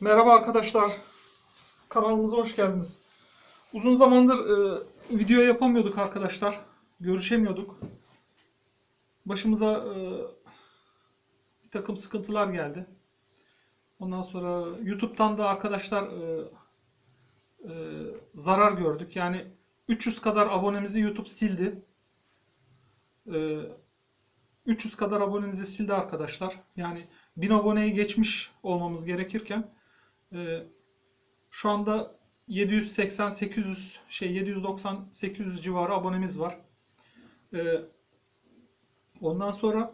Merhaba arkadaşlar. Kanalımıza hoş geldiniz. Uzun zamandır e, video yapamıyorduk arkadaşlar. Görüşemiyorduk. Başımıza e, bir takım sıkıntılar geldi. Ondan sonra YouTube'dan da arkadaşlar e, e, zarar gördük. Yani 300 kadar abonemizi YouTube sildi. E, 300 kadar abonemizi sildi arkadaşlar. Yani 1000 aboneyi geçmiş olmamız gerekirken e, şu anda 780 800 şey 790 800 civarı abonemiz var. E, ondan sonra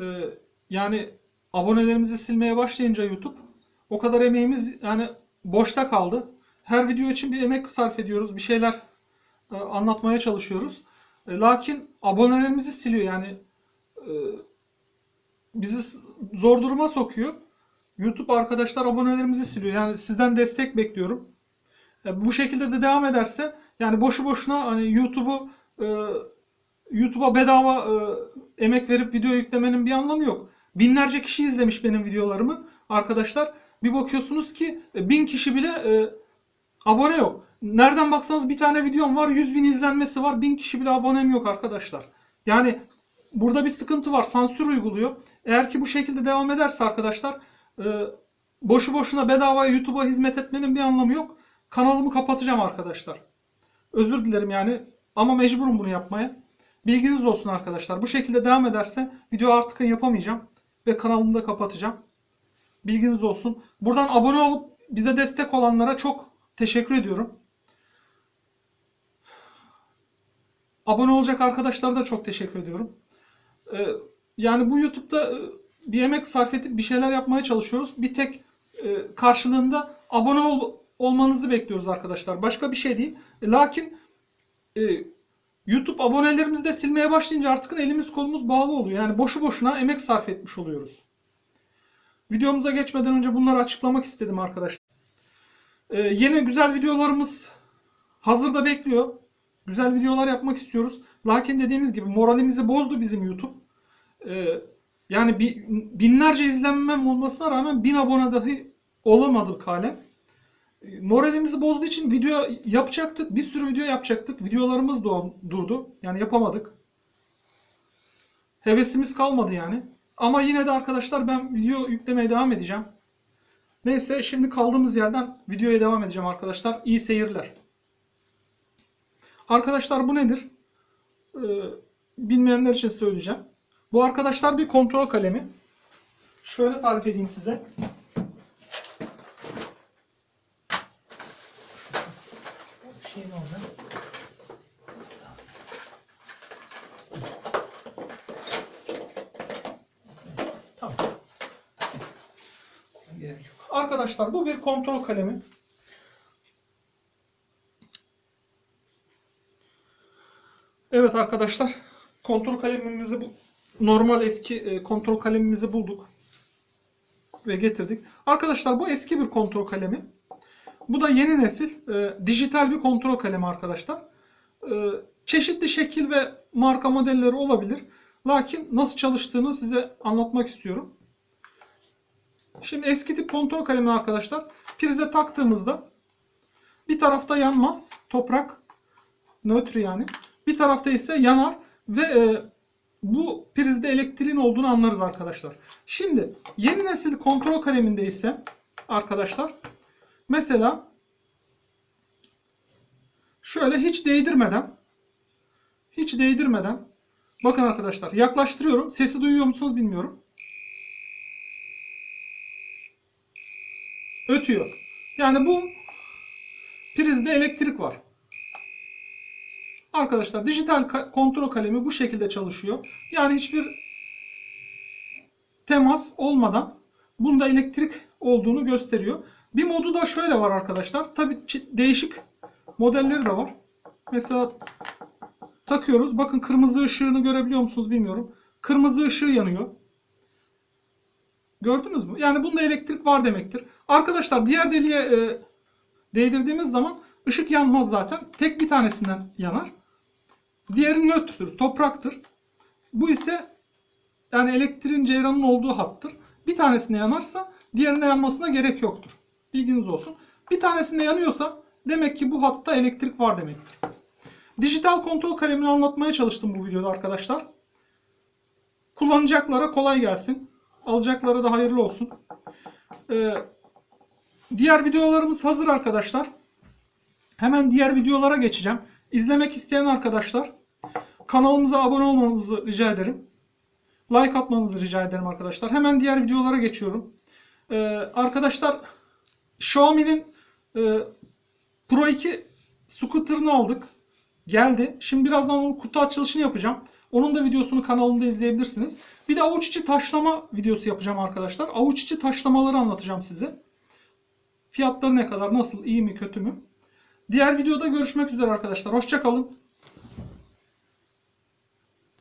e, yani abonelerimizi silmeye başlayınca YouTube o kadar emeğimiz yani boşta kaldı. Her video için bir emek sarf ediyoruz. Bir şeyler e, anlatmaya çalışıyoruz. E, lakin abonelerimizi siliyor yani e, bizi zor duruma sokuyor. YouTube arkadaşlar abonelerimizi siliyor. Yani sizden destek bekliyorum. E, bu şekilde de devam ederse yani boşu boşuna hani YouTube'u e, YouTube'a bedava e, emek verip video yüklemenin bir anlamı yok. Binlerce kişi izlemiş benim videolarımı arkadaşlar. Bir bakıyorsunuz ki bin kişi bile e, abone yok. Nereden baksanız bir tane videom var 100 bin izlenmesi var. Bin kişi bile abonem yok arkadaşlar. Yani burada bir sıkıntı var. Sansür uyguluyor. Eğer ki bu şekilde devam ederse arkadaşlar e, boşu boşuna bedava YouTube'a hizmet etmenin bir anlamı yok. Kanalımı kapatacağım arkadaşlar. Özür dilerim yani ama mecburum bunu yapmaya. Bilginiz olsun arkadaşlar. Bu şekilde devam ederse video artık yapamayacağım ve kanalımı da kapatacağım. Bilginiz olsun. Buradan abone olup bize destek olanlara çok teşekkür ediyorum. Abone olacak arkadaşlara da çok teşekkür ediyorum. Ee, yani bu YouTube'da bir emek sarf edip bir şeyler yapmaya çalışıyoruz. Bir tek e, karşılığında abone ol, olmanızı bekliyoruz arkadaşlar. Başka bir şey değil. E, lakin e, YouTube abonelerimizi de silmeye başlayınca artık elimiz kolumuz bağlı oluyor. Yani boşu boşuna emek sarf etmiş oluyoruz. Videomuza geçmeden önce bunları açıklamak istedim arkadaşlar. Ee, yeni güzel videolarımız hazırda bekliyor. Güzel videolar yapmak istiyoruz. Lakin dediğimiz gibi moralimizi bozdu bizim YouTube. Ee, yani bi- binlerce izlenmem olmasına rağmen bin abone dahi olamadık halen. Ee, Moralimizi bozduğu için video yapacaktık. Bir sürü video yapacaktık. Videolarımız da durdu. Yani yapamadık. Hevesimiz kalmadı yani. Ama yine de arkadaşlar ben video yüklemeye devam edeceğim. Neyse şimdi kaldığımız yerden videoya devam edeceğim arkadaşlar. İyi seyirler. Arkadaşlar bu nedir? Ee, bilmeyenler için söyleyeceğim. Bu arkadaşlar bir kontrol kalemi. Şöyle tarif edeyim size. Şey ne olacak? Arkadaşlar bu bir kontrol kalemi. Evet arkadaşlar kontrol kalemimizi bu normal eski e, kontrol kalemimizi bulduk ve getirdik. Arkadaşlar bu eski bir kontrol kalemi. Bu da yeni nesil e, dijital bir kontrol kalemi arkadaşlar. E, çeşitli şekil ve marka modelleri olabilir. Lakin nasıl çalıştığını size anlatmak istiyorum. Şimdi eski tip kontrol kalemi arkadaşlar prize taktığımızda bir tarafta yanmaz toprak nötr yani. Bir tarafta ise yanar ve e, bu prizde elektriğin olduğunu anlarız arkadaşlar. Şimdi yeni nesil kontrol kaleminde ise arkadaşlar mesela şöyle hiç değdirmeden hiç değdirmeden bakın arkadaşlar yaklaştırıyorum. Sesi duyuyor musunuz bilmiyorum. Ötüyor. Yani bu prizde elektrik var. Arkadaşlar dijital ka- kontrol kalemi bu şekilde çalışıyor. Yani hiçbir temas olmadan bunda elektrik olduğunu gösteriyor. Bir modu da şöyle var arkadaşlar. Tabi değişik modelleri de var. Mesela takıyoruz. Bakın kırmızı ışığını görebiliyor musunuz bilmiyorum. Kırmızı ışığı yanıyor. Gördünüz mü? Yani bunda elektrik var demektir. Arkadaşlar diğer deliğe e, değdirdiğimiz zaman ışık yanmaz zaten. Tek bir tanesinden yanar. Diğeri nötrdür, topraktır. Bu ise yani elektriğin ceyranın olduğu hattır. Bir tanesine yanarsa Diğerinde yanmasına gerek yoktur. Bilginiz olsun. Bir tanesinde yanıyorsa demek ki bu hatta elektrik var demektir. Dijital kontrol kalemini anlatmaya çalıştım bu videoda arkadaşlar. Kullanacaklara kolay gelsin. Alacaklara da hayırlı olsun. Ee, diğer videolarımız hazır arkadaşlar. Hemen diğer videolara geçeceğim. İzlemek isteyen arkadaşlar kanalımıza abone olmanızı rica ederim. Like atmanızı rica ederim arkadaşlar. Hemen diğer videolara geçiyorum. Ee, arkadaşlar Xiaomi'nin e, Pro 2 scooter'ını aldık. Geldi. Şimdi birazdan onun kutu açılışını yapacağım. Onun da videosunu kanalımda izleyebilirsiniz. Bir de avuç içi taşlama videosu yapacağım arkadaşlar. Avuç içi taşlamaları anlatacağım size. Fiyatları ne kadar, nasıl, iyi mi, kötü mü? Diğer videoda görüşmek üzere arkadaşlar. Hoşçakalın.